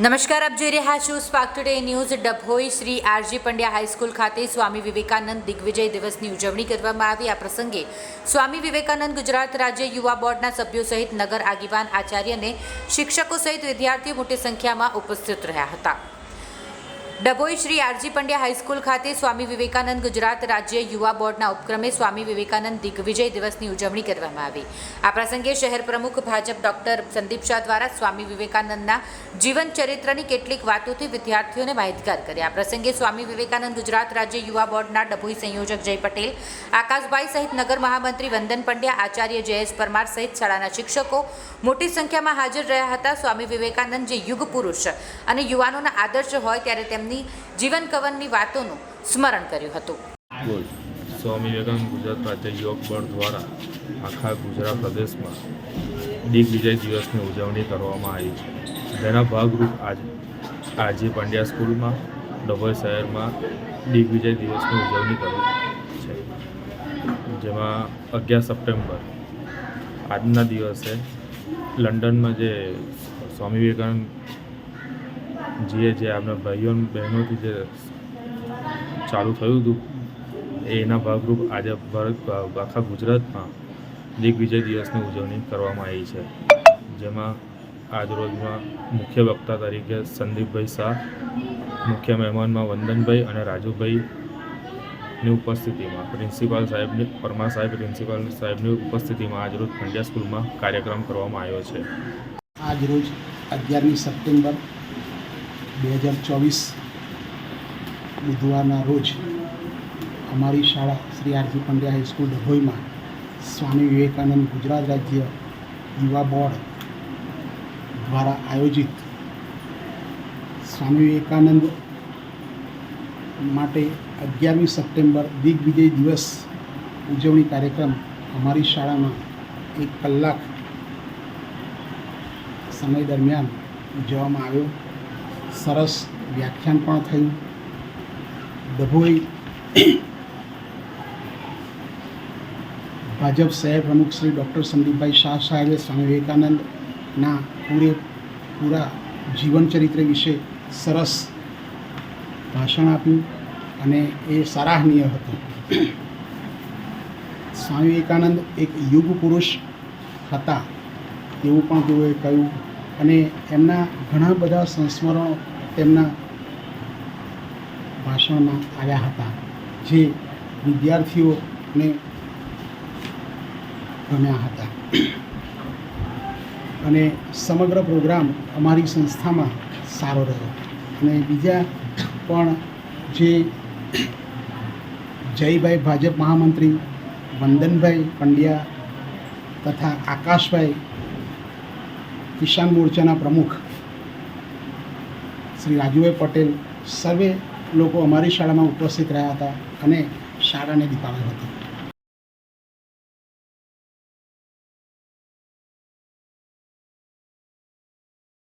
નમસ્કાર, આપ જોઈ રહ્યા છો Spark Today News Dabhoi Shri R G Pandya high school ખાતે સ્વામી વિવેકાનંદ દિગ્વિજય દિવસની ઉજવણી કરવામાં આવી. આ પ્રસંગે સ્વામી વિવેકાનંદ ગુજરાત રાજ્ય યુવા બોર્ડના સભ્યો સહિત નગર આગેવાન, આચાર્ય અને શિક્ષકો સહિત વિદ્યાર્થીઓ મોટી સંખ્યામાં ઉપસ્થિત રહ્યા હતા. Dabhoi Shri R G Pandya high school ખાતે સ્વામી વિવેકાનંદ ગુજરાત રાજ્ય યુવા બોર્ડના ઉપક્રમે સ્વામી વિવેકાનંદ દિગ્વિજય દિવસની ઉજવણી કરવામાં આવી. આ પ્રસંગે શહેર પ્રમુખ ભાજપ ડોક્ટર સંદીપ શાહ દ્વારા સ્વામી વિવેકાનંદના જીવન ચરિત્રની કેટલીક વાતોથી વિદ્યાર્થીઓને માહિતગાર કર્યા. આ પ્રસંગે સ્વામી વિવેકાનંદ ગુજરાત રાજ્ય યુવા બોર્ડના ડભોઈ સંયોજક જય પટેલ, આકાશભાઈ સહિત નગર મહામંત્રી વંદન પંડ્યા, આચાર્ય જયેશ પરમાર સહિત શાળાના શિક્ષકો મોટી સંખ્યામાં હાજર રહ્યા હતા. સ્વામી વિવેકાનંદ જે યુગ પુરુષ અને યુવાનોના આદર્શ હોય ત્યારે તેમની જીવન કવનની વાતોનું સ્મરણ કર્યું હતું. બોલ. સ્વામી વિવેકાનંદ ગુજરાત રાજ્ય યોગ બોર્ડ દ્વારા આખા ગુજરાત પ્રદેશમાં દિગ્વિજય દિવસની ઉજવણી કરવામાં આવી છે. જેના ભાગરૂપ આજ આજે પંડ્યા સ્કૂલમાં ડભોઈ શહેરમાં દિગ્વિજય દિવસની ઉજવણી કરી છે. જેમાં અગિયાર સપ્ટેમ્બર આજના દિવસે લંડનમાં જે સ્વામી વિવેકાનંદ જીએ જે આપણા ભાઈઓ બહેનોથી જે ચાલુ થયું હતું એના ભાગરૂપ આજે ભારત આખા ગુજરાતમાં દિગ્વિજય દિવસની ઉજવણી કરવામાં આવી છે. જેમાં આજરોજમાં મુખ્ય વક્તા તરીકે સંદીપભાઈ શાહ, મુખ્ય મહેમાનમાં વંદનભાઈ અને રાજુભાઈની ઉપસ્થિતિમાં પ્રિન્સિપાલ સાહેબની પરમા સાહેબ, પ્રિન્સિપાલ સાહેબની ઉપસ્થિતિમાં આજરોજ પંડ્યા સ્કૂલમાં કાર્યક્રમ કરવામાં આવ્યો છે. આજરોજ અગિયારમી સપ્ટેમ્બર બે હજાર ચોવીસ બુધવારના રોજ અમારી શાળા Shri R G Pandya high school ડભોઈમાં Swami Vivekananda Gujarat રાજ્ય યુવા બોર્ડ દ્વારા આયોજિત સ્વામી વિવેકાનંદ માટે અગિયારમી સપ્ટેમ્બર દિગ્વિજય દિવસ ઉજવણી કાર્યક્રમ અમારી શાળામાં એક કલાક સમય દરમિયાન ઉજવવામાં આવ્યો. સરસ વ્યાખ્યાન પણ થયું ડભોઈ ભાજપ શહેર પ્રમુખ શ્રી ડૉક્ટર સંદીપભાઈ શાહ સાહેબે સ્વામી વિવેકાનંદના પૂરેપૂરા જીવન ચરિત્ર વિશે સરસ ભાષણ આપ્યું અને એ સરાહનીય હતું. સ્વામી વિવેકાનંદ એક યુગ પુરુષ હતા. એવું પણ તેઓએ કહ્યું. અને એમના ઘણા બધા સંસ્મરણો તેમના ભાષણમાં આવ્યા હતા, જે વિદ્યાર્થીઓને ગમ્યા હતા. અને સમગ્ર પ્રોગ્રામ અમારી સંસ્થામાં સારો રહ્યો. અને બીજા પણ જે જયભાઈ ભાજપ મહામંત્રી, વંદનભાઈ પંડ્યા તથા આકાશભાઈ કિસાન મોરચાના પ્રમુખ શ્રી રાજુભાઈ પટેલ સર્વે લોકો અમારી શાળામાં ઉપસ્થિત રહ્યા હતા અને શાળાને દીપાવલી હતો.